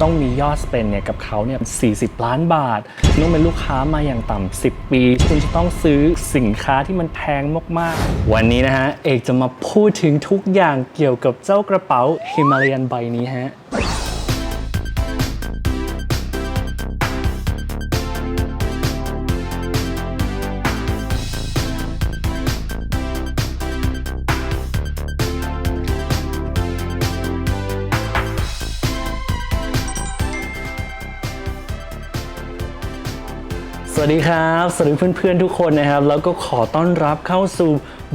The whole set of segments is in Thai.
ต้องมียอดสเปนเนี่ยกับเขาเนี่ย40 ล้านบาทต้องเป็นลูกค้ามาอย่างต่ำ10 ปี คุณจะต้องซื้อสินค้าที่มันแพงมากๆ วันนี้นะฮะ เอกจะมาพูดถึงทุกอย่างเกี่ยวกับเจ้ากระเป๋าฮิมาลายันใบนี้ฮะ วัสดีครับ สวัสดีเพื่อนๆทุกคนนะครับ แล้วก็ขอต้อนรับเข้าสู่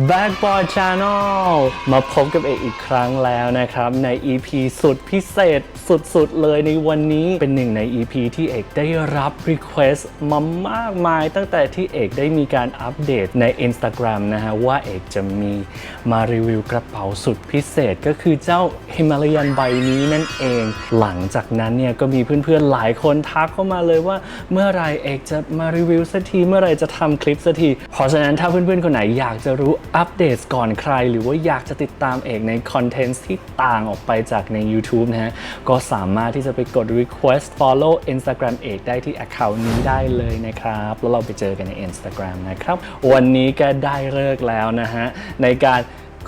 Backboard Channel มาพบกับเอกอีกครั้งแล้วนะครับ ใน EP สุดพิเศษสุดๆ เลยในวันนี้เป็นหนึ่งใน EP ที่เอกได้รับ Request มามากมาย ตั้งแต่ที่เอกได้มีการอัปเดตใน Instagram นะฮะ ว่าเอกจะมีมารีวิวกระเป๋าสุดพิเศษก็คือเจ้า Himalayan ใบนี้นั่นเอง หลังจากนั้นเนี่ยก็มีเพื่อนๆหลายคนทักเข้ามาเลยว่าเมื่อไรเอกจะมารีวิวสักทีเมื่อไรจะทำคลิปสักทีเพราะฉะนั้นถ้าเพื่อนๆคนไหนอยากจะรู้อัปเดตก่อนใคร หรือว่าอยากจะติดตามเอกในคอนเทนต์ที่ต่างออกไปจากใน YouTube นะฮะ ก็สามารถที่จะไปกด request follow Instagram เอกได้ที่ account นี้ได้เลยนะครับ แล้วเราไปเจอกันใน Instagram นะครับ วันนี้ก็ได้เลิกแล้วนะฮะ ในการ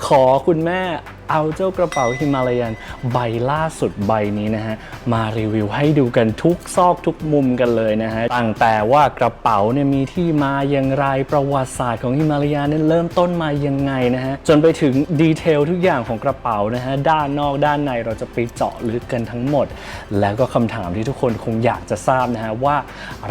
ขอคุณแม่ เอาเจ้ากระเป๋าฮิมาลายันใบล่าสุดใบนี้นะฮะ มารีวิวให้ดูกันทุกซอกทุกมุมกันเลยนะฮะ ตั้งแต่ว่ากระเป๋าเนี่ยมีที่มาอย่างไรประวัติศาสตร์ของฮิมาลายันนั้นเริ่มต้นมายังไงนะฮะ จนไปถึงดีเทลทุกอย่างของกระเป๋านะฮะ ด้านนอกด้านในเราจะไปเจาะลึกกันทั้งหมด แล้วก็คำถามที่ทุกคนคงอยากจะทราบนะฮะว่า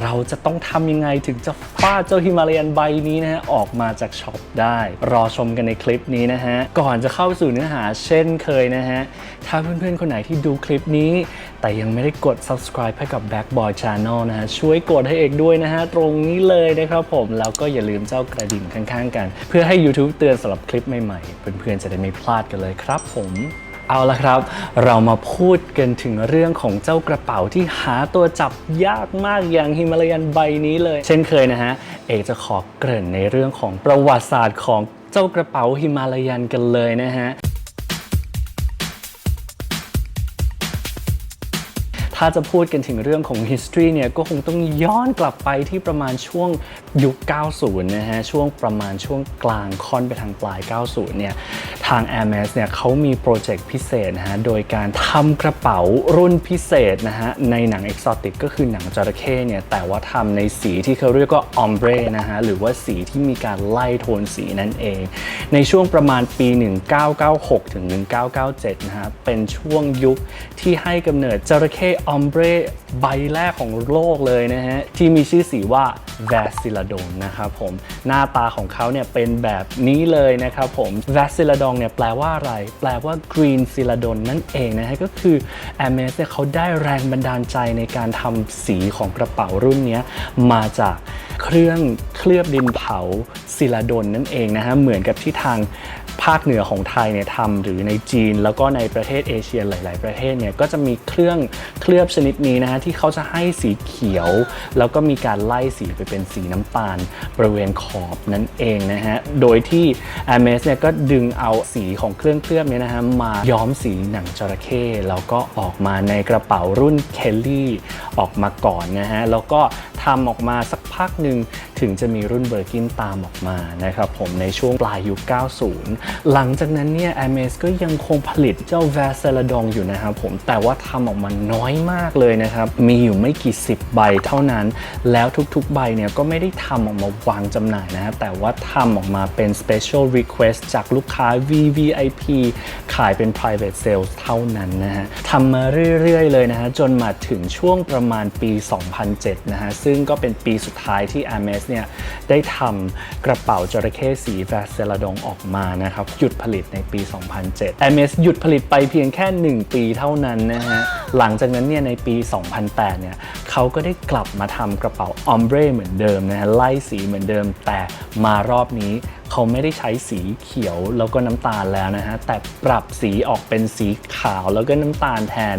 เราจะต้องทำยังไงถึงจะฟาดเจ้าฮิมาลายันใบนี้นะฮะออกมาจากช็อปได้ รอชมกันในคลิปนี้นะฮะก่อนจะเข้าสู่เนื้อหาเช่นเคยนะฮะ ถ้าเพื่อนๆ คนไหนที่ดูคลิปนี้ แต่ยังไม่ได้กด subscribe ให้กับ Backboard Channel นะฮะ ช่วยกดให้เอกด้วยนะฮะ ตรงนี้เลยนะครับผม แล้วก็อย่าลืมเจ้ากระดิ่งข้างๆ กัน เพื่อให้ YouTube เตือนสำหรับคลิปใหม่ๆ เพื่อนๆ จะได้ไม่พลาดกันเลยครับผมเอาละครับ เรามาพูดกันถึงเรื่องของเจ้ากระเป๋าที่หาตัวจับยากมากอย่างฮิมาลายันใบนี้เลย เช่นเคยนะฮะ เอกจะขอเกริ่นในเรื่องของประวัติศาสตร์ของเจ้ากระเป๋าฮิมาลายันกันเลยนะฮะ ถ้าจะพูดกันถึงเรื่องของ history เนี่ยก็คงต้องย้อนกลับไปที่ประมาณช่วงยุค 90 นะฮะ ช่วงประมาณช่วงกลางค่อนไปทางปลาย 90 เนี่ย ทาง Hermes เนี่ยเขามีโปรเจกต์พิเศษนะฮะ โดยการทำกระเป๋ารุ่นพิเศษนะฮะ ในหนัง exotic ก็คือหนังจระเข้เนี่ย แต่ว่าทำในสีที่เขาเรียกว่า ombre นะฮะ หรือว่าสีที่มีการไล่โทนสีนั่นเอง ในช่วงประมาณปี 1996 ถึง 1997 นะฮะ เป็นช่วงยุคที่ให้กำเนิดจระเข้ออมเบรใบแรกของโลกเลยนะฮะ ที่มีชื่อสีว่า v a s i l a d o n นะครับผม หน้าตาของเขาเนี่ยเป็นแบบนี้เลยนะครับผม v a s i l a d o n เนี่ยแปลว่าอะไร แปลว่า green c e l a d o n นั่นเองนะฮะ ก็คือ Hermes เนี่ยเขาได้แรงบันดาลใจในการทำสีของกระเป๋ารุ่นนี้มาจาก เครื่องเคลือบดินเผาซิลาดนนั่นเองนะฮะเหมือนกับที่ทางภาคเหนือของไทยเนี่ยทำหรือในจีน แล้วก็ในประเทศเอเชียหลาย ๆ ประเทศเนี่ยก็จะมีเครื่องเคลือบชนิดนี้นะฮะที่เขาจะให้สีเขียว แล้วก็มีการไล่สีไปเป็นสีน้ำตาล บริเวณขอบนั่นเองนะฮะโดยที่ Hermes เนี่ยก็ดึงเอาสีของเครื่องเคลือบเนี่ยนะฮะมาย้อมสีหนังจระเข้แล้วก็ออกมาในกระเป๋ารุ่นเคลลี่ออกมาก่อนนะฮะแล้วก็ำออกมาสักพักหนึ่งถึงจะมีรุ่นเบอร์กินตามออกมานะครับผมในช่วงปลายยุค 90 หลังจากนั้นเนี่ย Hermes ก็ยังคงผลิตเจ้า v a s e l a d o n อยู่นะครับผมแต่ว่าทำออกมาน้อยมากเลยนะครับ มีอยู่ไม่กี่สิบใบเท่านั้น แล้วทุกๆใบเนี่ยก็ไม่ได้ทำออกมาวางจำหน่ายนะฮะแต่ว่าทำออกมาเป็น special request จากลูกค้า VVIP ขายเป็น private sales เท่านั้นนะฮะทำมาเรื่อยๆ เลยนะฮะจนมาถึงช่วงประมาณปี 2007 นะฮะซึ่งก็เป็นปีสุดท้ายที่ Hermes เนี่ยได้ทำกระเป๋าจระเข้สี v a s e l a d o n ออกมานะครับ หยุดผลิตในปี 2007 Hermes หยุดผลิตไปเพียงแค่ 1 ปีเท่านั้นนะฮะ หลังจากนั้นเนี่ยในปี 2008 เนี่ยเขาก็ได้กลับมาทำกระเป๋า ombre เหมือนเดิมนะฮะไล่สีเหมือนเดิม แต่มารอบนี้เขาไม่ได้ใช้สีเขียวแล้วก็น้ำตาลแล้วนะฮะ แต่ปรับสีออกเป็นสีขาวแล้วก็น้ำตาลแทน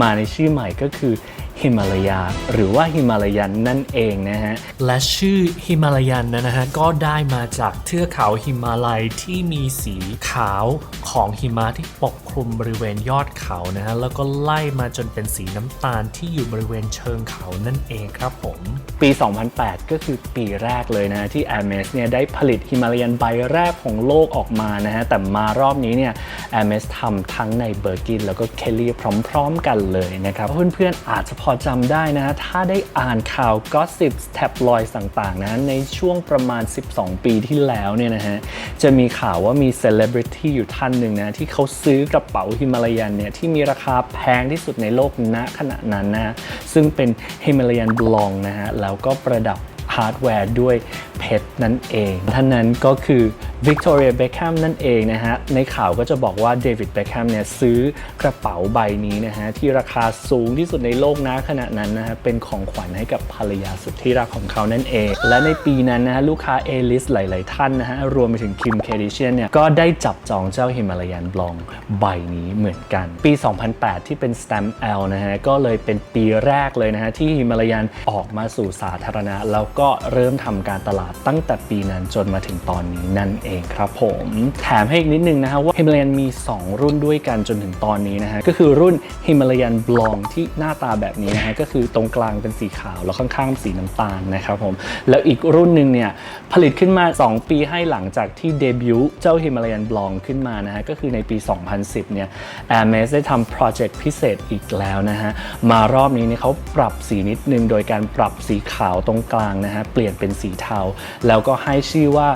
มาในชื่อใหม่ก็คือ ฮิมาลายาหรือว่าฮิมาลายันนั่นเองนะฮะ และชื่อฮิมาลายันนะฮะก็ได้มาจากเทือกเขาหิมาลัยที่มีสีขาวของหิมะที่ปก คลุมบริเวณยอดเขานะฮะแล้วก็ไล่มาจนเป็นสีน้ำตาลที่อยู่บริเวณเชิงเขานั่นเองครับผม ปี 2008 ก็คือปีแรกเลยนะที่ Hermes เนี่ยได้ผลิตฮิมาลายันใบแรกของโลกออกมานะฮะแต่มารอบนี้เนี่ย Hermes ทำทั้งในเบอร์กินแล้วก็เคลลี่พร้อมๆกันเลยนะครับเพื่อนๆอาจจะพอจำได้นะถ้าได้อ่านข่าว Gossip Tabloid ต่างๆนะในช่วงประมาณ 12 ปีที่แล้วเนี่ยนะฮะจะมีข่าวว่ามีเซเลบริตี้อยู่ท่านหนึ่งนะที่เขาซื้อกระเป๋าฮิมาลายันเนี่ยที่มีราคาแพงที่สุดในโลกณขณะนั้นนะซึ่งเป็นฮิมาลายันบลองนะฮะแล้วก็ประดับฮาร์ดแวร์ด้วย เพชรนั่นเองท่านนั้นก็คือวิกตอเรียเบคแฮมนั่นเองนะฮะ ในข่าวก็จะบอกว่าเดวิดเบคแฮมเนี่ยซื้อกระเป๋าใบนี้นะฮะ ที่ราคาสูงที่สุดในโลกนะขณะนั้นนะฮะ เป็นของขวัญให้กับภรรยาสุดที่รักของเขานั่นเอง และในปีนั้นนะฮะ ลูกค้าเอลิสหลาย ๆ ท่านนะฮะ รวมไปถึงคิมเคดิเชียนเนี่ย ก็ได้จับจองเจ้าฮิมาลายันบลองใบนี้เหมือนกัน ปี 2008 ที่เป็น Stamp L นะฮะก็เลยเป็นปีแรกเลยนะฮะที่ฮิมาลายันออกมาสู่สาธารณะ แล้วก็เริ่มทำการตลาดตั้งแต่ปีนั้นจนมาถึงตอนนี้นั่นเองครับผม แถมให้อีกนิดนึงนะฮะว่าฮิมาลายันมี 2 รุ่นด้วยกันจนถึงตอนนี้นะฮะก็คือรุ่นฮิมาลายันบลองที่หน้าตาแบบนี้นะฮะก็คือตรงกลางเป็นสีขาวแล้วข้างๆสีน้ำตาลนะครับผมแล้วอีกรุ่นหนึ่งเนี่ยผลิตขึ้นมา 2 ปีให้หลังจากที่เดบิวต์เจ้าฮิมาลายันบลองขึ้นมานะฮะก็คือในปี 2010 เนี่ย Hermes ได้ทำโปรเจกต์พิเศษอีกแล้วนะฮะมารอบนี้เนี่ยเขาปรับสีนิดนึงโดยการปรับสีขาวตรงกลางนะฮะเปลี่ยนเป็นสีเทาแล้วก็ให้ชื่อว่า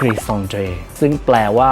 g r i s o n d r e ซึ่งแปลว่า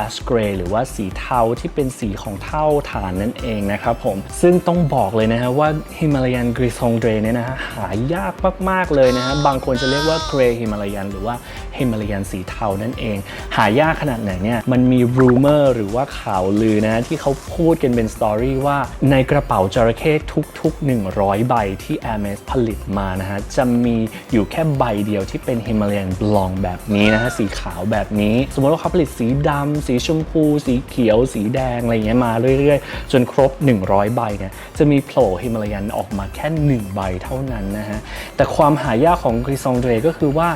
ash gray หรือว่าสีเทาที่เป็นสีของเท่าฐานนั่นเองนะครับผม ซึ่งต้องบอกเลยนะฮะว่า Himalayan g r i s o n d r e เนี่ยนะฮะหายากมากๆเลยนะฮะบางคนจะเรียกว่า gray Himalayan หรือว่า Himalayan สีเทานั่นเอง หายากขนาดไหนเนี่ยมันมี rumor หรือว่าข่าวลือนะฮะที่เขาพูดกันเป็นสตอรี่ว่าในกระเป๋าจระเข้ทุก ๆ 100 ใบที่ Hermes ผลิตมานะฮะจะมีอยู่แค่ใบเดียวที่เป็น Himalayan Blonde แบบนี้นะฮะสีขาวแบบนี้ สมมติว่าเขาผลิตสีดำสีชมพู สีเขียว สีแดง อะไรเงี้ยมาเรื่อยๆ จนครบ 100 ใบเนี่ยจะมีโผล่ฮิมาลายันออกมาแค่ 1 ใบเท่านั้นนะฮะ แต่ความหายากของกริซองเดรก็คือว่า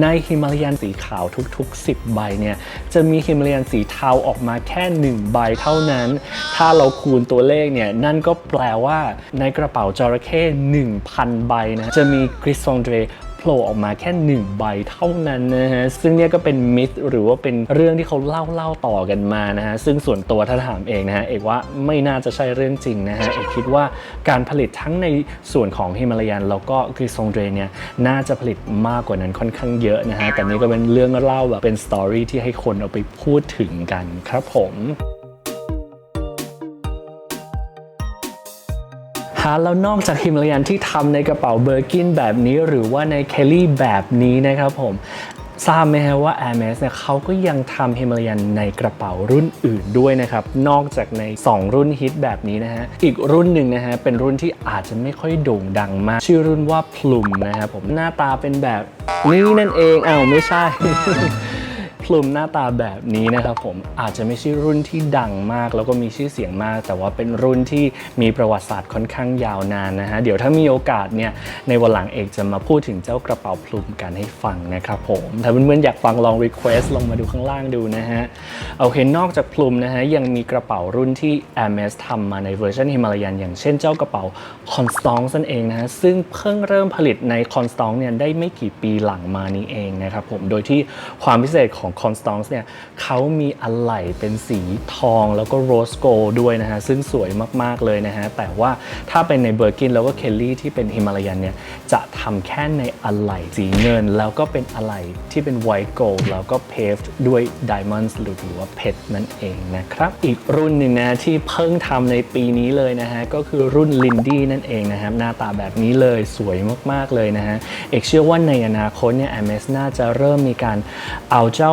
ในฮิมาลายันสีขาวทุก ๆ 10 ใบเนี่ยจะมีฮิมาลายันสีเทาออกมาแค่ 1 ใบเท่านั้น ถ้าเราคูณตัวเลขเนี่ยนั่นก็แปลว่าในกระเป๋าจระเข้1,000 ใบนะจะมีกริซองเดร ผล่ออกมาแค่ 1 ใบเท่านั้นนะฮะ ซึ่งเนี่ยก็เป็นมิธหรือว่าเป็นเรื่องที่เขาเล่าเล่าต่อกันมานะฮะ ซึ่งส่วนตัวถ้าถามเองนะฮะ เอกว่าไม่น่าจะใช่เรื่องจริงนะฮะ เอกคิดว่าการผลิตทั้งในส่วนของฮิมาลายันแล้วก็กริซงเดรเนี่ยน่าจะผลิตมากกว่านั้นค่อนข้างเยอะนะฮะ แต่นี่ก็เป็นเรื่องเล่าแบบเป็นสตอรี่ที่ให้คนเอาไปพูดถึงกันครับผม ฮะแล้วนอกจากฮิมาลายันที่ทำในกระเป๋าเบอร์กินแบบนี้ หรือว่าในเคลลี่แบบนี้นะครับผมทราบไหมฮะว่า Hermes เนี่ยเขาก็ยังทำฮิมาลายันในกระเป๋ารุ่นอื่นด้วยนะครับ นอกจากใน 2 รุ่นฮิตแบบนี้นะฮะ อีกรุ่นหนึ่งนะฮะ เป็นรุ่นที่อาจจะไม่ค่อยโด่งดังมาก ชื่อรุ่นว่า Plum นะครับผมหน้าตาเป็นแบบนี้นั่นเองอ้าวไม่ใช่ พลุมหน้าตาแบบนี้นะครับผมอาจจะไม่ใช่รุ่นที่ดังมาก แล้วก็มีชื่อเสียงมาก แต่ว่าเป็นรุ่นที่มีประวัติศาสตร์ค่อนข้างยาวนานนะฮะเดี๋ยวถ้ามีโอกาสเนี่ยในวันหลังเอกจะมาพูดถึงเจ้ากระเป๋าพลุมกันให้ฟังนะครับผมถ้าเพื่อนๆอยากฟังลอง Request ลงมาดูข้างล่างดูนะฮะโอเคนอกจากพลุมนะฮะยังมีกระเป๋ารุ่นที่ Hermes ทำมาในเวอร์ชันฮิมาลายันอย่างเช่นเจ้ากระเป๋า Constance นั่นเองนะฮะซึ่งเพิ่งเริ่มผลิตใน Constance เนี่ยได้ไม่กี่ปีหลังมานี้เองนะครับผมโดยที่ความพิเศษของ Constance เนี่ยเขามีอะไหล่เป็นสีทองแล้วก็โรสโกลด้วยนะฮะ ซึ่งสวยมากๆเลยนะฮะ แต่ว่าถ้าเป็นในเบอร์กินแล้วก็เคลลี่ที่เป็นฮิมาลายันเนี่ย จะทำแค่ในอะไหล่สีเงิน แล้วก็เป็นอะไหล่ที่เป็นไวท์โกลด์แล้วก็เพฟด้วยไดมอนด์หรือว่าเพชรนั่นเองนะครับ อีกรุ่นหนึ่งนะที่เพิ่งทำในปีนี้เลยนะฮะ ก็คือรุ่นลินดี้นั่นเองนะครับ หน้าตาแบบนี้เลยสวยมากๆเลยนะฮะ เอกเชื่อว่าในอนาคตเนี่ย MS น่าจะเริ่มมีการเอาเจ้า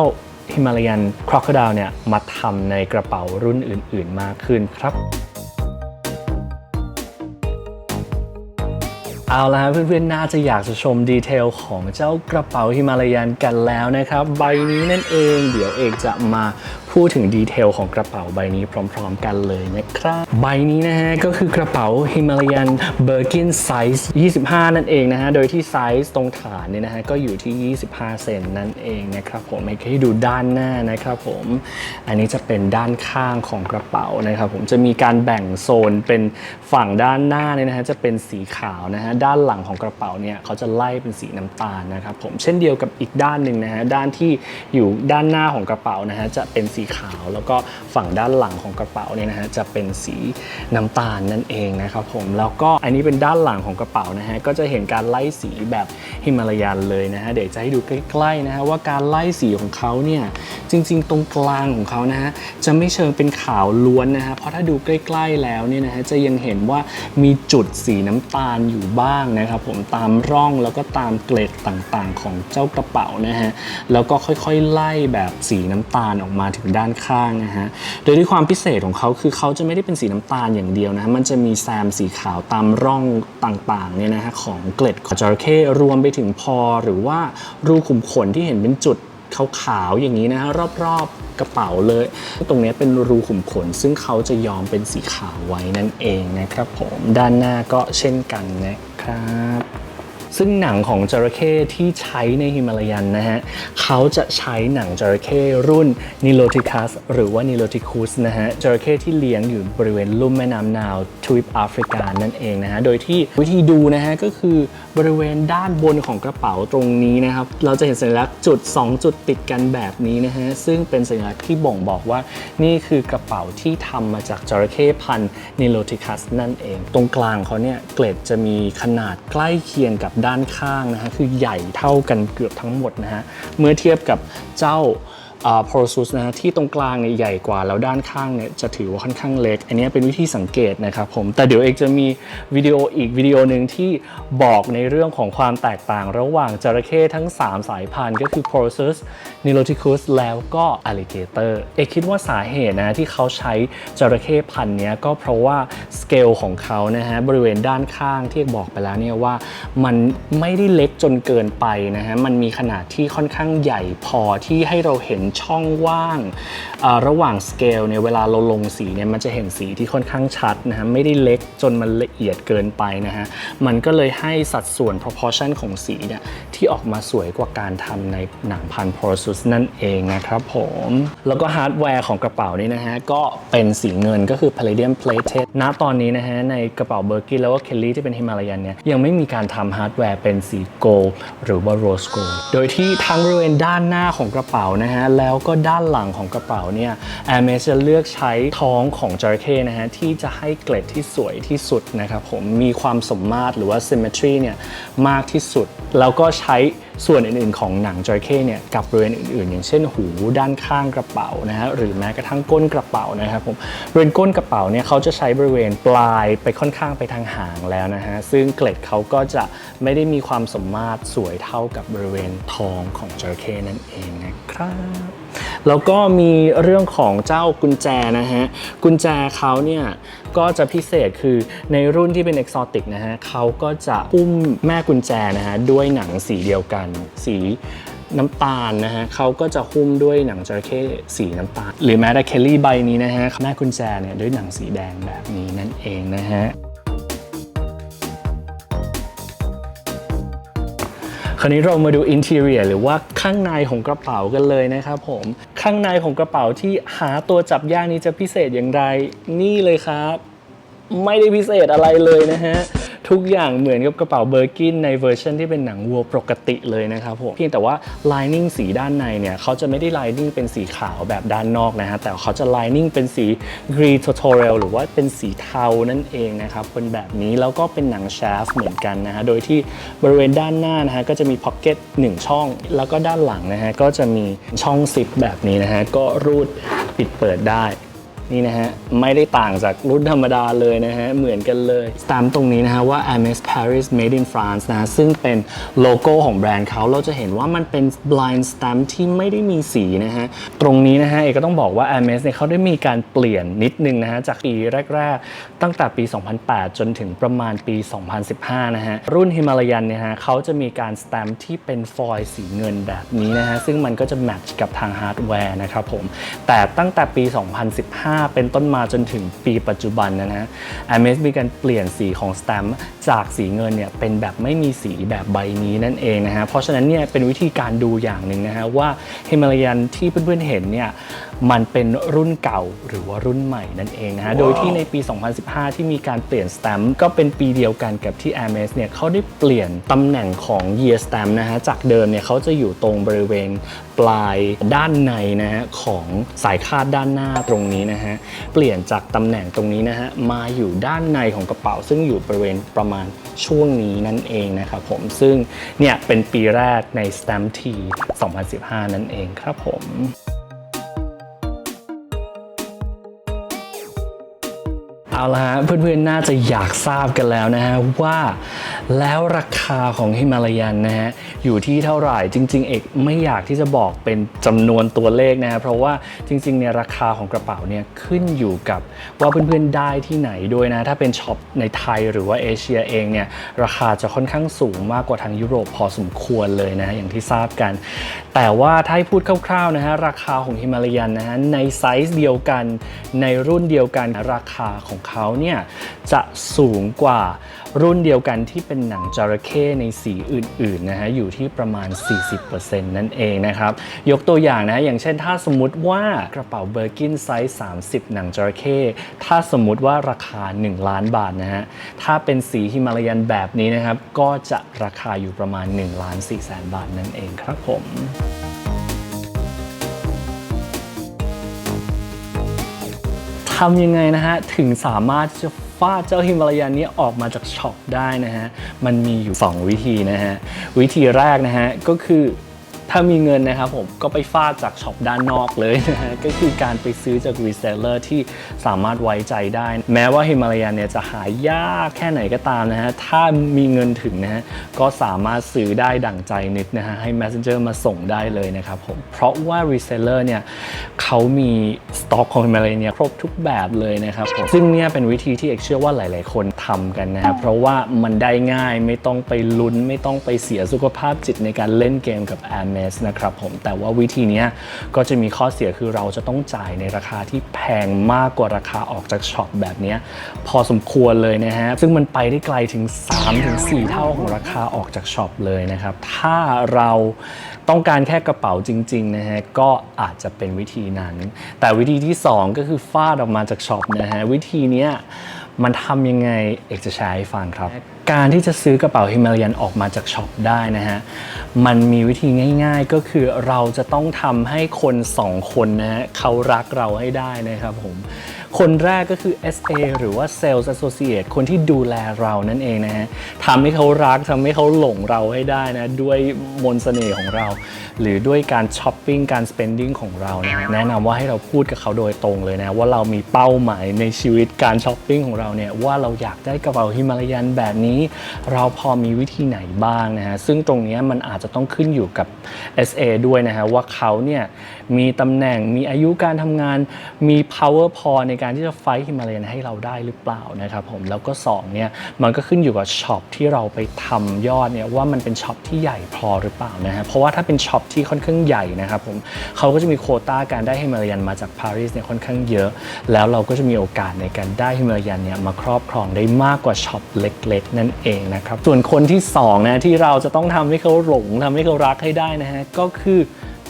ฮิมาลายันครอค o ด l เนี่ยมาทำในกระเป๋ารุ่นอื่น ๆ มากขึ้นครับเอาละเพื่อนๆ น่าจะอยากจะชมดีเทลของเจ้ากระเป๋าฮิมาลายันกันแล้วนะครับ ใบนี้นั่นเอง เดี๋ยวเอกจะมา พูดถึงดีเทลของกระเป๋าใบนี้พร้อมๆกันเลยนะครับ ใบนี้นะฮะก็คือกระเป๋า Himalayan Birkin Size 25 นั่นเองนะฮะ โดยที่ไซส์ตรงฐานเนี่ยนะฮะก็อยู่ที่ 25 เซนนั่นเองนะครับผมให้ดูด้านหน้านะครับผม อันนี้จะเป็นด้านข้างของกระเป๋านะครับผมจะมีการแบ่งโซนเป็นฝั่งด้านหน้าเนี่ยนะฮะจะเป็นสีขาวนะฮะด้านหลังของกระเป๋าเนี่ยเขาจะไล่เป็นสีน้ำตาลนะครับผมเช่นเดียวกับอีกด้านหนึ่งนะฮะด้านที่อยู่ด้านหน้าของกระเป๋านะฮะจะเป็นสีขาว แล้วก็ฝั่งด้านหลังของกระเป๋าเนี่ยนะฮะจะเป็นสีน้ำตาลนั่นเองนะครับผมแล้วก็อันนี้เป็นด้านหลังของกระเป๋านะฮะก็จะเห็นการไล่สีแบบฮิมาลายันเลยนะฮะเดี๋ยวจะให้ดูใกล้ๆนะฮะว่าการไล่สีของเขาเนี่ยจริง ๆ ตรงกลางของเขานะฮะจะไม่เชิงเป็นขาวล้วนนะฮะเพราะถ้าดูใกล้ๆแล้วเนี่ยนะฮะจะยังเห็นว่ามีจุดสีน้ำตาลอยู่บ้างนะครับผมตามร่องแล้วก็ตามเกล็ดต่างๆ ของเจ้ากระเป๋านะฮะแล้วก็ค่อยๆไล่แบบสีน้ำตาลออกมาถึงด้านข้างนะฮะ โดยที่ความพิเศษของเขาคือเขาจะไม่ได้เป็นสีน้ำตาลอย่างเดียวนะฮะมันจะมีแซมสีขาวตามร่องต่างๆเนี่ยนะฮะของเกล็ดของจระเข้รวมไปถึงพอหรือว่ารูขุมขนที่เห็นเป็นจุดขาวๆอย่างนี้นะฮะรอบๆกระเป๋าเลย ตรงนี้เป็นรูขุมขน ซึ่งเขาจะยอมเป็นสีขาวไว้นั่นเองนะครับผมด้านหน้าก็เช่นกันนะครับ ซึ่งหนังของจระเข้ที่ใช้ในฮิมาลายันนะฮะเขาจะใช้หนังจระเข้รุ่น Niloticus หรือว่า Niloticus นะฮะจระเข้ที่เลี้ยงอยู่บริเวณลุ่มแม่น้ำนาวทวีปแอฟริกานั่นเองนะฮะโดยที่วิธีดูนะฮะก็คือบริเวณด้านบนของกระเป๋าตรงนี้นะครับเราจะเห็นสัญลักษณ์จุด 2 จุดติดกันแบบนี้นะฮะซึ่งเป็นสัญลักษณ์ที่บ่งบอกว่านี่คือกระเป๋าที่ทำมาจากจระเข้พันธุ์ Niloticus นั่นเอง ตรงกลางเขาเนี่ยเกล็ดจะมีขนาดใกล้เคียงกับด้านข้างนะฮะคือใหญ่เท่ากันเกือบทั้งหมดนะฮะเมื่อเทียบกับเจ้า โพรซูสนะฮะที่ตรงกลางเนี่ยใหญ่กว่า แล้วด้านข้างเนี่ยจะถือว่าค่อนข้างเล็ก อันนี้เป็นวิธีสังเกตนะครับผมแต่เดี๋ยวเอกจะมีวิดีโออีกวิดีโอหนึ่งที่บอกในเรื่องของความแตกต่างระหว่างจระเข้ทั้ง 3 สายพันธุ์ก็คือ p o r s u s Niloticus แล้วก็ Alligator เอกคิดว่าสาเหตุนะที่เขาใช้จระเข้พันธุ์นี้ก็เพราะว่าสเกลของเขานะฮะบริเวณด้านข้างที่เอกบอกไปแล้วเนี่ยว่ามันไม่ได้เล็กจนเกินไปนะฮะมันมีขนาดที่ค่อนข้างใหญ่พอที่ให้เราเห็นช่องว่างระหว่างสเกลเนี่ยเวลาเราลงสีเนี่ยมันจะเห็นสีที่ค่อนข้างชัดนะฮะไม่ได้เล็กจนมันละเอียดเกินไปนะฮะมันก็เลยให้สัดส่วน proportion ของสีเนี่ยที่ออกมาสวยกว่าการทำในหนังพันธุ์ Porsus นั่นเองนะครับผมแล้วก็ฮาร์ดแวร์ของกระเป๋านี้นะฮะก็เป็นสีเงินก็คือ palladium plated ณตอนนี้นะฮะในกระเป๋าเบอร์กี้แล้วก็เคลลี่ที่เป็นฮิมาลายันเนี่ยยังไม่มีการทำฮาร์ดแวร์เป็นสีโกลหรือว่าโรสโกลโดยที่ทั้งบริเวณด้านหน้าของกระเป๋านะฮะแล้วก็ด้านหลังของกระเป๋าเนี่ยแอร์เมสจะเลือกใช้ท้องของจระเข้นะฮะที่จะให้เกล็ดที่สวยที่สุดนะครับผมมีความสมมาตรหรือว่า symmetry เนี่ยมากที่สุด แล้วก็ใช้ส่วนอื่นๆ ของหนังจระเข้เนี่ยกับบริเวณอื่นๆ อย่างเช่นหูด้านข้างกระเป๋านะฮะหรือแม้กระทั่งก้นกระเป๋านะครับผมบริเวณก้นกระเป๋าเนี่ยเขาจะใช้บริเวณปลายไปค่อนข้างไปทางหางแล้วนะฮะซึ่งเกล็ดเขาก็จะไม่ได้มีความสมมาตรสวยเท่ากับบริเวณท้องของจระเข้นั่นเองนะครับแล้วก็มีเรื่องของเจ้ากุญแจนะฮะ กุญแจเขาเนี่ยก็จะพิเศษคือในรุ่นที่เป็นเอกซอติกนะฮะเขาก็จะอุ้มแม่กุญแจนะฮะด้วยหนังสีเดียวกัน สีน้ำตาลนะฮะเขาก็จะหุ้มด้วยหนังจระเข้สีน้ำตาล หรือแม้แต่เคลลี่ใบนี้นะฮะแม่กุญแจเนี่ยด้วยหนังสีแดงแบบนี้นั่นเองนะฮะ คราวนี้เรามาดู interior หรือว่าข้างในของกระเป๋ากันเลยนะครับผมข้างในของกระเป๋าที่หาตัวจับยากนี้จะพิเศษอย่างไร นี่เลยครับ ไม่ได้พิเศษอะไรเลยนะฮะ ทุกอย่างเหมือนกับกระเป๋าเบอร์กินในเวอร์ชันที่เป็นหนังวัวปกติเลยนะครับผมเพียงแต่ว่า lining สีด้านในเนี่ยเขาจะไม่ได้ lining เป็นสีขาวแบบด้านนอกนะฮะแต่เขาจะ lining เป็นสี green tutorial หรือว่าเป็นสีเทานั่นเองนะครับเป็นแบบนี้แล้วก็เป็นหนัง shaft เหมือนกันนะฮะโดยที่บริเวณด้านหน้านะฮะก็จะมี pocket 1ช่อง แล้วก็ด้านหลังนะฮะก็จะมีช่องซิปแบบนี้นะฮะก็รูดปิดเปิดได้ นี่นะฮะ ไม่ได้ต่างจากรุ่นธรรมดาเลยนะฮะ เหมือนกันเลยส t ตมตรงนี้นะฮะว่า Hermes Paris Made in France นะะซึ่งเป็นโลโก้ของแบรนด์เขาเราจะเห็นว่ามันเป็น blind stamp ที่ไม่ได้มีสีนะฮะ ตรงนี้นะฮะ เอกก็ต้องบอกว่า Hermes เนี่ยเขาได้มีการเปลี่ยนนิดนึงนะฮะ จากปีแรก ๆ ตั้งแต่ปี 2008 จนถึงประมาณปี 2015 นะฮะ รุ่นฮิมาลายันเนี่ยฮะเขาจะมีการสแตมที่เป็นฟอยล์สีเงินแบบนี้นะฮะซึ่งมันก็จะแมทช์กับทางฮาร์ดแวร์นะครับผมแต่ตั้งแต่ปี 2015เป็นต้นมาจนถึงปีปัจจุบันนะฮะ Hermes มีการเปลี่ยนสีของส t ตมป์จากสีเงินเนี่ยเป็นแบบไม่มีสีแบบใบนี้นั่นเองนะฮะ เพราะฉะนั้นเนี่ยเป็นวิธีการดูอย่างหนึ่งนะฮะว่าฮิมาลายันที่เพื่อนๆเห็นเนี่ยมันเป็นรุ่นเก่าหรือว่ารุ่นใหม่นั่นเองนะฮะ โดยที่ในปี 2015 ที่มีการเปลี่ยนส t ตมป์ก็เป็นปีเดียวกันกับที่ Hermes เนี่ยเขาได้เปลี่ยนตำแหน่งของ year stamp นะฮะ จากเดิมเนี่ยเขาจะอยู่ตรงบริเวณปลายด้านในนะฮะของสายคาดด้านหน้าตรงนี้นะฮะเปลี่ยนจากตำแหน่งตรงนี้นะฮะมาอยู่ด้านในของกระเป๋า ซึ่งอยู่บริเวณประมาณช่วงนี้นั่นเองนะครับผมซึ่งเนี่ยเป็นปีแรกใน Stamp T 2015 นั่นเองครับผม เอาละฮะเพื่อนๆน่าจะอยากทราบกันแล้วนะฮะว่าแล้วราคาของฮิมาลายันนะฮะอยู่ที่เท่าไหร่จริง ๆ เอกไม่อยากที่จะบอกเป็นจำนวนตัวเลขนะฮะเพราะว่าจริงๆเนี่ยราคาของกระเป๋าเนี่ยขึ้นอยู่กับว่าเพื่อนๆได้ที่ไหนด้วยนะ ถ้าเป็นช็อปในไทยหรือว่าเอเชียเองเนี่ยราคาจะค่อนข้างสูงมากกว่าทางยุโรปพอสมควรเลยนะะอย่างที่ทราบกัน แต่ว่าถ้าให้พูดคร่าวๆนะฮะราคาของฮิมาลายันนะฮะในไซส์เดียวกันในรุ่นเดียวกันราคาของเขาเนี่ยจะสูงกว่ารุ่นเดียวกันที่เป็นหนังจระเข้ในสีอื่นๆนะฮะอยู่ที่ประมาณ 40%นั่นเองนะครับ ยกตัวอย่างนะอย่างเช่นถ้าสมมติว่ากระเป๋าเบอร์กินไซส์ 30 หนังจระเข้ถ้าสมมติว่าราคา 1 ล้านบาทนะฮะถ้าเป็นสีฮิมาลายันแบบนี้นะครับ ก็จะราคาอยู่ประมาณ1ล้าน4แสนบาทนั่นเองครับผมำยังไงนะฮะ ถึงสามารถจะฟาดเจ้าฮิมาลายันนี้ออกมาจากช็อปได้นะฮะ มันมีอยู่ 2 วิธีนะฮะ วิธีแรกนะฮะ ก็คือ ถ้ามีเงินนะครับผมก็ไปฟาดจากช็อปด้านนอกเลยนะฮะก็คือการไปซื้อจากรีเซลเลอร์ที่สามารถไว้ใจได้ แม้ว่าฮิมาลายันเนี่ยจะหายากแค่ไหนก็ตามนะฮะถ้ามีเงินถึงนะฮะก็สามารถซื้อได้ดั่งใจนึกนะฮะให้ Messenger มาส่งได้เลยนะครับผมเพราะว่ารีเซลเลอร์เนี่ยเขามีสต็อกของฮิมาลายันเนี่ยครบทุกแบบเลยนะครับผมซึ่งเนี่ยเป็นวิธีที่เอกเชื่อว่าหลาย ๆ คนทำกันนะครับเพราะว่ามันได้ง่ายไม่ต้องไปลุ้นไม่ต้องไปเสียสุขภาพจิตในการเล่นเกมกับ a m e s นะครับผมแต่ว่าวิธีนี้ก็จะมีข้อเสียคือเราจะต้องจ่ายในราคาที่แพงมากกว่าราคาออกจากช็อปแบบนี้พอสมควรเลยนะฮะซึ่งมันไปได้ไกลถึง 3-4 เท่าของราคาออกจากช็อปเลยนะครับถ้าเราต้องการแค่กระเป๋าจริงๆนะฮะก็อาจจะเป็นวิธีนั้น แต่วิธีที่ 2 ก็คือฟาดออกมาจากช็อปนะฮะวิธีนี้ มันทำยังไงเอกจะแชร์ให้ฟังครับ การที่จะซื้อกระเป๋าฮิมาลายันออกมาจากช็อปได้นะฮะ มันมีวิธีง่ายๆก็คือเราจะต้องทำให้คนสองคนนะฮะเขารักเราให้ได้นะครับผม คนแรกก็คือ SA หรือว่า Sales Associate คนที่ดูแลเรานั่นเองนะฮะทำให้เขารักทำให้เขาหลงเราให้ได้นะ ด้วยมนต์เสน่ห์ของเรา หรือด้วยการช้อปปิ้งการ spending ของเรานะแนะนำว่าให้เราพูดกับเขาโดยตรงเลยนะ ว่าเรามีเป้าหมายในชีวิตการช้อปปิ้งของเราเนี่ยว่าเราอยากได้กระเป๋าฮิมาลายันแบบนี้ เราพอมีวิธีไหนบ้างนะฮะซึ่งตรงนี้มันอาจจะต้องขึ้นอยู่กับ SA ด้วยนะฮะว่าเขาเนี่ยมีตำแหน่งมีอายุการทำงาน มี power พอในการที่จะไฟท์ฮิมาลายันให้เราได้หรือเปล่านะครับผมแล้วก็2เนี่ยมันก็ขึ้นอยู่กับช็อปที่เราไปทำยอดเนี่ยว่ามันเป็นช็อปที่ใหญ่พอหรือเปล่านะฮะเพราะว่าถ้าเป็นช็อปที่ค่อนข้างใหญ่นะครับผมเขาก็จะมีโคต้าการได้ฮิมาลายันมาจากปารีสเนี่ยค่อนข้างเยอะ แล้วเราก็จะมีโอกาสในการได้ฮิมาลายันเนี่ยมาครอบครองได้มากกว่าช็อปเล็ก ๆ นั่นเองนะครับส่วนคนที่สองนะที่เราจะต้องทำให้เขาหลงทำให้เขารักให้ได้นะฮะก็คือ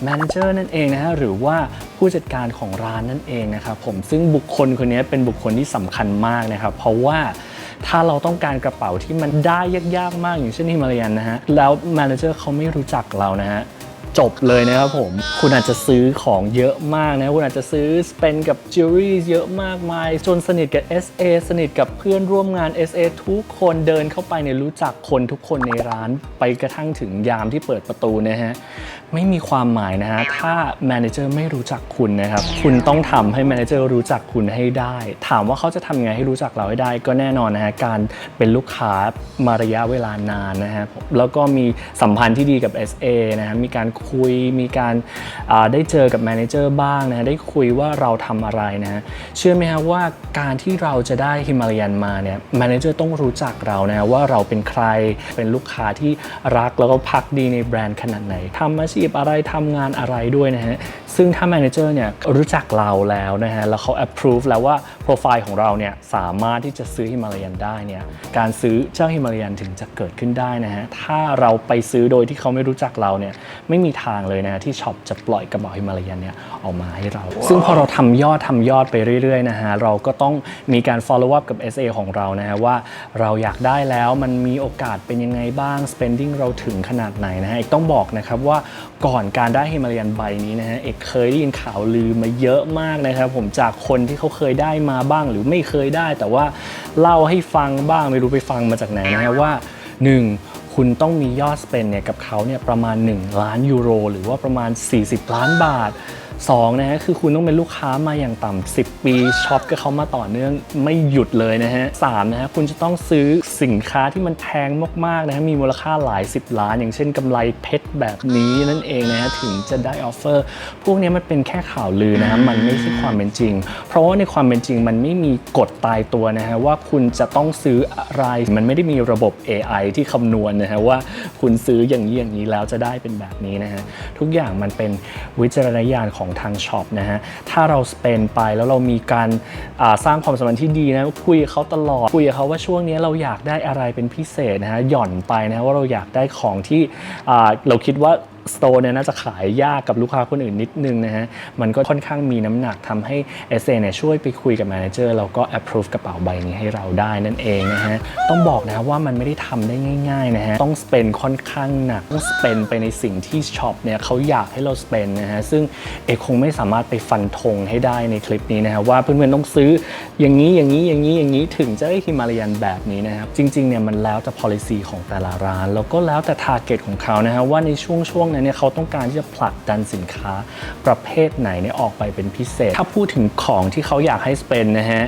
แมเนเจอร์นั่นเองนะฮะหรือว่าผู้จัดการของร้านนั่นเองนะครับผมซึ่งบุคคลคนนี้เป็นบุคคลที่สำคัญมากนะครับ เพราะว่าถ้าเราต้องการกระเป๋าที่มันได้ยากๆมากอย่างเช่นฮิมาลายันนะฮะแล้วแมเนเจอร์เขาไม่รู้จักเรานะฮะ จบเลยนะครับผม คุณอาจจะซื้อของเยอะมากนะ คุณอาจจะซื้อสเปนกับจิวเวลรี่เยอะมากมาย จนสนิทกับ SA สนิทกับเพื่อนร่วมงาน SA ทุกคนเดินเข้าไปเนี่ยรู้จักคนทุกคนในร้านไปกระทั่งถึงยามที่เปิดประตูนะฮะ ไม่มีความหมายนะฮะ ถ้าแมเนเจอร์ไม่รู้จักคุณนะครับ คุณต้องทำให้แมเนเจอร์รู้จักคุณให้ได้ ถามว่าเขาจะทำไงให้รู้จักเราให้ได้ ก็แน่นอนนะฮะ การเป็นลูกค้ามาระยะเวลานานนะฮะ แล้วก็มีสัมพันธ์ที่ดีกับ SA นะฮะ มีการคุย มีการได้เจอกับแมเนเจอร์บ้างนะฮะได้คุยว่าเราทำอะไรนะฮะเชื่อไหมฮะว่าการที่เราจะได้ฮิมาลายันมาเนี่ยแมเนเจอร์ต้องรู้จักเรานะฮะว่าเราเป็นใคร เป็นลูกค้าที่รักแล้วก็พักดีในแบรนด์ขนาดไหนทำอาชีพอะไรทำงานอะไรด้วยนะฮะ ซึ่งถ้าแมเนเจอร์เนี่ยรู้จักเราแล้วนะฮะ แล้วเขา approve แล้วว่าโปรไฟล์ของเราเนี่ยสามารถที่จะซื้อฮิมาลายันได้เนี่ย การซื้อเจ้าฮิมาลายันถึงจะเกิดขึ้นได้นะฮะ ถ้าเราไปซื้อโดยที่เขาไม่รู้จักเราเนี่ยไม่มีทางเลยนะที่ช็อปจะปล่อยกระเป๋าฮิมาลายันเนี่ยออกมาให้เรา ซึ่งพอเราทำยอดทำยอดไปเรื่อยๆนะฮะเราก็ต้องมีการ follow up กับ SA ของเรานะฮะว่าเราอยากได้แล้วมันมีโอกาสเป็นยังไงบ้าง spending เราถึงขนาดไหนนะฮะเอกต้องบอกนะครับว่าก่อนการได้ฮิมาลายันใบนี้นะฮะเอกเคยได้ยินข่าวลือมาเยอะมากนะครับผมจากคนที่เขาเคยได้มาบ้างหรือไม่เคยได้ แต่ว่าเล่าให้ฟังบ้างไม่รู้ไปฟังมาจากไหนนะฮะว่า 1. คุณต้องมียอดสเปนเนี่ยกับเขาเนี่ยประมาณ 1 ล้านยูโร หรือว่าประมาณ 40 ล้านบาท 2นะฮะคือคุณต้องเป็นลูกค้ามาอย่างต่ำ10 ปีช็อปกับเขามาต่อเนื่องไม่หยุดเลยนะฮะสามนะฮะคุณจะต้องซื้อสินค้าที่มันแพงมากๆนะฮะมีมูลค่าหลาย 10 ล้าน อย่างเช่นกำไรเพชรแบบนี้นั่นเองนะฮะถึงจะได้ออฟเฟอร์พวกนี้มันเป็นแค่ข่าวลือนะฮะมันไม่ใช่ความเป็นจริง เพราะว่าในความเป็นจริงมันไม่มีกฎตายตัวนะฮะว่าคุณจะต้องซื้ออะไรมันไม่ได้มีระบบ AI ที่คำนวณนะฮะว่าคุณซื้ออย่างนี้อย่างนี้แล้วจะได้เป็นแบบนี้นะฮะทุกอย่างมันเป็นวิจารณญาณของทางช็อปนะฮะ ถ้าเราสเปนไปแล้วเรามีการสร้างความสัมพันธ์ที่ดีนะคุยกับเขาตลอด คุยกับเขาว่าช่วงนี้เราอยากได้อะไรเป็นพิเศษนะฮะหย่อนไปนะว่าเราอยากได้ของที่เราคิดว่า สโตร์เนี่ยน่าจะขายยากกับลูกค้าคนอื่นนิดนึงนะฮะ มันก็ค่อนข้างมีน้ำหนักทำให้ s อเนี่ยช่วยไปคุยกับแมเนเจอร์แล้วก็ approve กระเป๋าใบนี้ให้เราได้นั่นเองนะฮะ ต้องบอกนะว่ามันไม่ได้ทำได้ง่ายๆนะฮะ ต้อง spend ค่อนข้างหนัก ต้อง spend ไปในสิ่งที่ช็อปเนี่ยเขาอยากให้เรา spend นะฮะ ซึ่งเอกคงไม่สามารถไปฟันธงให้ได้ในคลิปนี้นะฮะว่าเพื่อนๆต้องซื้ออย่างนี้อย่างนี้อย่างนี้อย่างนี้ถึงจะได้ฮิมาลายันแบบนี้นะครับ จริงๆเนี่ยมันแล้วแต่ policy ของแต่ละร้าน แล้วก็แล้วแต่ target ของเขานะฮะว่าในช่วงช่วงนั้นเนี่ยเขาต้องการที่จะผลักดันสินค้าประเภทไหนเนี่ยออกไปเป็นพิเศษ ถ้าพูดถึงของที่เขาอยากให้สเปนนะฮะ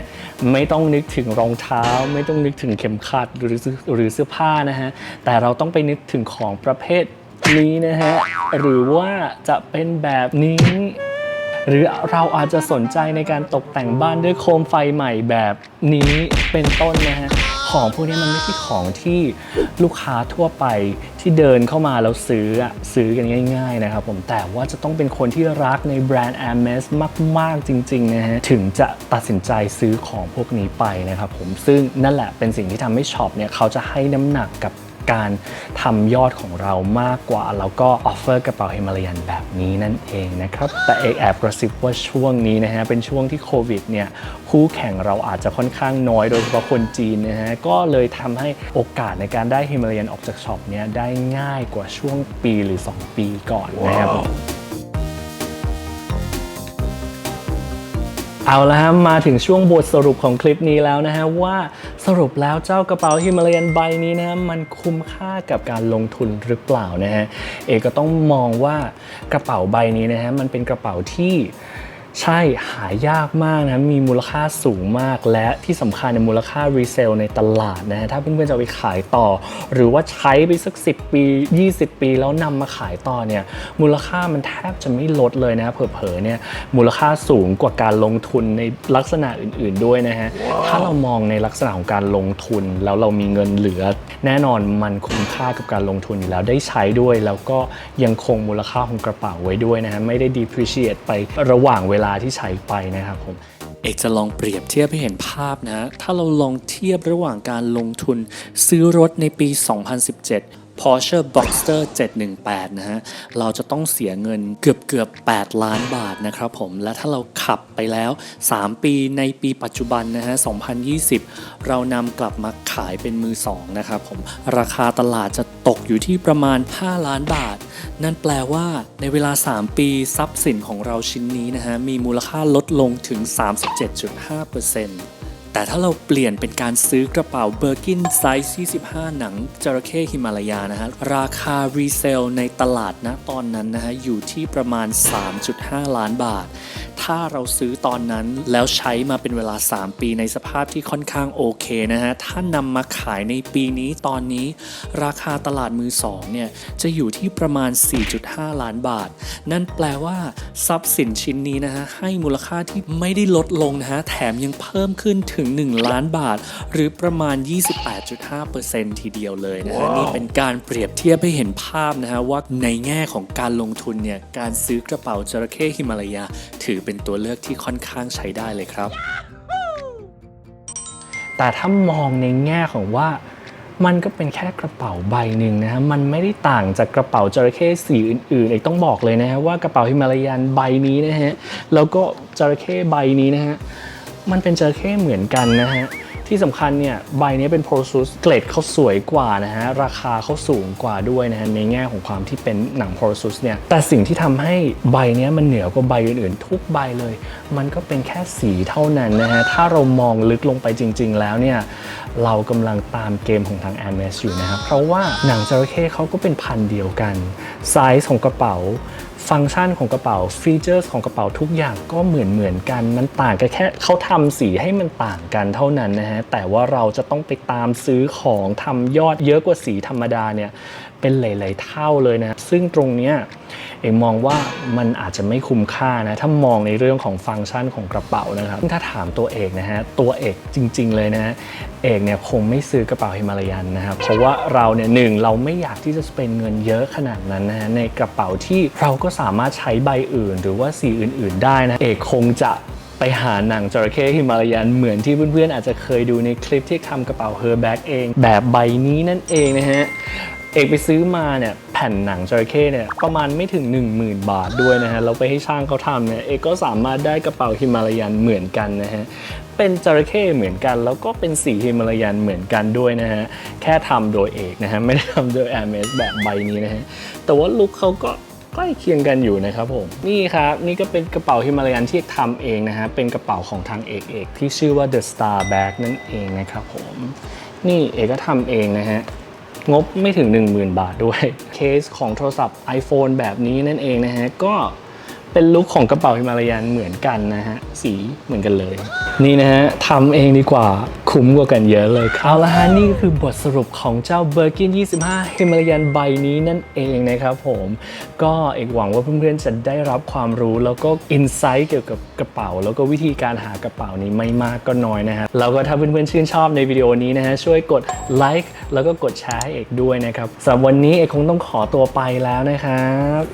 ไม่ต้องนึกถึงรองเท้า ไม่ต้องนึกถึงเข็มขัดหรือหรือเสื้อผ้านะฮะแต่เราต้องไปนึกถึงของประเภทนี้นะฮะหรือว่าจะเป็นแบบนี้หรือเราอาจจะสนใจในการตกแต่งบ้านด้วยโคมไฟใหม่แบบนี้เป็นต้นนะฮะ ของพวกนี้มันไม่ใช่ของที่ลูกค้าทั่วไปที่เดินเข้ามาแล้วซื้ออะซื้อกันง่าย ๆ นะครับผมแต่ว่าจะต้องเป็นคนที่รักในแบรนด์ a m e s มาก ๆ จริงๆนะฮะถึงจะตัดสินใจซื้อของพวกนี้ไปนะครับผมซึ่งนั่นแหละเป็นสิ่งที่ทำให้ช็อปเนี่ยเขาจะให้น้ำหนักกับ การทำยอดของเรามากกว่า แล้วก็ออฟเฟอร์กระเป๋าเฮมาลายันแบบนี้นั่นเองนะครับ แต่เอกแอบกระซิบว่าช่วงนี้นะฮะ เป็นช่วงที่โควิดเนี่ยคู่แข่งเราอาจจะค่อนข้างน้อย โดยเฉพาะคนจีนนะฮะ ก็เลยทำให้โอกาสในการได้เฮมาลายันออกจากช็อปเนี่ยได้ง่ายกว่าช่วงปีหรือ 2 ปีก่อนนะครับ เอาละฮะมาถึงช่วงบทสรุปของคลิปนี้แล้วนะฮะว่าสรุปแล้วเจ้ากระเป๋าฮิมาลายันใบนี้นะฮะมันคุ้มค่ากับการลงทุนหรือเปล่านะฮะเอกก็ต้องมองว่ากระเป๋าใบนี้นะฮะมันเป็นกระเป๋าที่ ใช่หายากมากนะมีมูลค่าสูงมาก และที่สำคัญในยมูลค่ารีเซลในตลาดนะฮะถ้าเพื่อนๆจะเอาไปขายต่อ หรือว่าใช้ไปสัก 10 ปี 20 ปีแล้วนำมาขายต่อเนี่ยมูลค่ามันแทบจะไม่ลดเลยนะเผลอๆเนี่ยมูลค่าสูงกว่าการลงทุนในลักษณะอื่นๆด้วยนะฮะถ้าเรามองในลักษณะของการลงทุนแล้วเรามีเงินเหลือ แน่นอนมันคุ้มค่ากับการลงทุนอยู่แล้วได้ใช้ด้วย แล้วก็ยังคงมูลค่าของกระเป๋าไว้ด้วยนะฮะไม่ได้ depreciate ไประหว่างเวลาที่ใช้ไปนะครับผมเอกจะลองเปรียบเทียบให้เห็นภาพนะฮะถ้าเราลองเทียบระหว่างการลงทุนซื้อรถในปี 2017 Porsche Boxster 718 นะฮะ เราจะต้องเสียเงินเกือบเกือบ 8 ล้านบาทนะครับผม และถ้าเราขับไปแล้ว 3 ปีในปีปัจจุบันนะฮะ 2020 เรานำกลับมาขายเป็นมือสองนะครับผม ราคาตลาดจะตกอยู่ที่ประมาณ 5 ล้านบาท นั่นแปลว่าในเวลา 3 ปีทรัพย์สินของเราชิ้นนี้นะฮะมีมูลค่าลดลงถึง 37.5% แต่ถ้าเราเปลี่ยนเป็นการซื้อกระเป๋าเบอร์กินไซส์25 หนังจระเข้ฮิมาลายานะฮะราคารีเซลในตลาดนะตอนนั้นนะฮะอยู่ที่ประมาณ 3.5 ล้านบาท ถ้าเราซื้อตอนนั้นแล้วใช้มาเป็นเวลา 3 ปีในสภาพที่ค่อนข้างโอเคนะฮะถ้านำมาขายในปีนี้ตอนนี้ ราคาตลาดมือสองเนี่ยจะอยู่ที่ประมาณ 4.5 ล้านบาท นั่นแปลว่าทรัพย์สินชิ้นนี้นะฮะให้มูลค่าที่ไม่ได้ลดลงนะฮะแถมยังเพิ่มขึ้นถึง1 ล้านบาท หรือประมาณ 28.5%ทีเดียวเลยนะฮะนี่เป็นการเปรียบเทียบให้เห็นภาพนะฮะว่าในแง่ของการลงทุนเนี่ย การซื้อกระเป๋าจระเข้ฮิมาลายา ถือเป็นตัวเลือกที่ค่อนข้างใช้ได้เลยครับ แต่ถ้ามองในแง่ของว่ามันก็เป็นแค่กระเป๋าใบหนึ่งนะฮะ มันไม่ได้ต่างจากกระเป๋าจระเข้สีอื่นๆเอกต้องบอกเลยนะฮะว่ากระเป๋าฮิมาลายันใบนี้นะฮะ แล้วก็จระเข้ใบนี้นะฮะ มันเป็นจระเข้เหมือนกันนะฮะ ที่สำคัญเนี่ยใบนี้เป็นโพรซุสเกรดเขาสวยกว่านะฮะ ราคาเขาสูงกว่าด้วยนะฮะ ในแง่ของความที่เป็นหนังโพรซุสเนี่ย แต่สิ่งที่ทำให้ใบนี้มันเหนือกว่าใบอื่นๆ ทุกใบเลย มันก็เป็นแค่สีเท่านั้นนะฮะ ถ้าเรามองลึกลงไปจริง ๆ แล้วเนี่ยเรากำลังตามเกมของทาง a m s อยู่นะครับเพราะว่าหนังจระเข้เขาก็เป็นพันเดียวกันไซส์ของกระเป๋า ฟังก์ชันของกระเป๋าฟีเจอร์สของกระเป๋าทุกอย่างก็เหมือนเหมือนกัน มันต่างกันแค่เขาทำสีให้มันต่างกันเท่านั้นนะฮะแต่ว่าเราจะต้องไปตามซื้อของทำยอดเยอะกว่าสีธรรมดาเนี่ย เป็นหลาย ๆ เท่าเลยนะ ซึ่งตรงเนี้ยเอกมองว่ามันอาจจะไม่คุ้มค่านะ ถ้ามองในเรื่องของฟังก์ชันของกระเป๋านะครับซึ่งถ้าถามตัวเอกนะฮะ ตัวเอกจริง ๆ เลยนะฮะเอกเนี่ยคงไม่ซื้อกระเป๋าฮิมาลายันนะครับ เพราะว่าเราเนี่ยหนึ่งเราไม่อยากที่จะเป็นเงินเยอะขนาดนั้นนะฮะในกระเป๋าที่เราก็สามารถใช้ใบอื่น หรือว่าสีอื่น ๆ ได้นะเอกคงจะไปหาหนังจระเข้ฮิมาลายันเหมือนที่เพื่อนๆอาจจะเคยดูในคลิปที่ทำกระเป๋าเฮอร์แบ็กเอง แบบใบนี้นั่นเองนะฮะ เอกไปซื้อมาเนี่ยแผ่นหนังจระเข้เนี่ยประมาณไม่ถึง 10,000 บาทด้วยนะฮะเราไปให้ช่างเขาทำเนี่ยเอกก็สามารถได้กระเป๋าฮิมาลายันเหมือนกันนะฮะเป็นจระเข้เหมือนกันแล้วก็เป็นสีฮิมาลายันเหมือนกันด้วยนะฮะแค่ทำโดยเอกนะฮะไม่ได้ทำโดย a อ m s แบบใบนี้นะฮะแต่ว่าลุคเขาก็ใกล้เคียงกันอยู่นะครับผมนี่ครับนี่ก็เป็นกระเป๋าฮิมาลายันที่ทำเองนะฮะเป็นกระเป๋าของทางเอกเอกที่ชื่อว่า The Star Bag นั่นเองนะครับผมนี่เอกก็ทำเองนะฮะ งบไม่ถึง 10,000 บาทด้วย เคสของโทรศัพท์ iPhone แบบนี้นั่นเองนะฮะ ก็ เป็นลุคของกระเป๋าฮิมาลายันเหมือนกันนะฮะ สีเหมือนกันเลย นี่นะฮะทำเองดีกว่าคุ้มกว่ากันเยอะเลย เอาละฮะ นี่ก็คือบทสรุปของเจ้า Birkin 25 ฮิมาลายันใบนี้นั่นเองนะครับผม ก็เอกหวังว่าเพื่อนๆจะได้รับความรู้แล้วก็อินไซต์เกี่ยวกับกระเป๋า แล้วก็วิธีการหากระเป๋านี้ไม่มากก็น้อยนะฮะแล้วก็ถ้าเพื่อนๆชื่นชอบในวิดีโอนี้นะฮะช่วยกดไลค์แล้วก็กดแชร์ให้เอกด้วยนะครับสำหรับวันนี้เอกคงต้องขอตัวไปแล้วนะครับ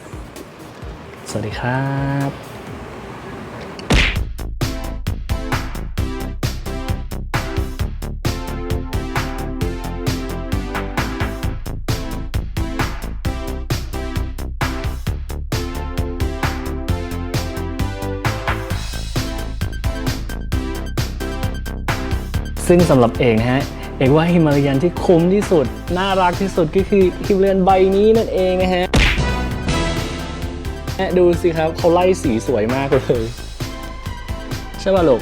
สวัสดีครับซึ่งสำหรับเอกนะฮะ เอกว่าฮิมาลายันที่คุ้มที่สุด น่ารักที่สุดก็คือฮิมาลายันใบนี้นั่นเองนะฮะ ดูสิครับเขาไล่สีสวยมากเลย ใช่ป่ะลูก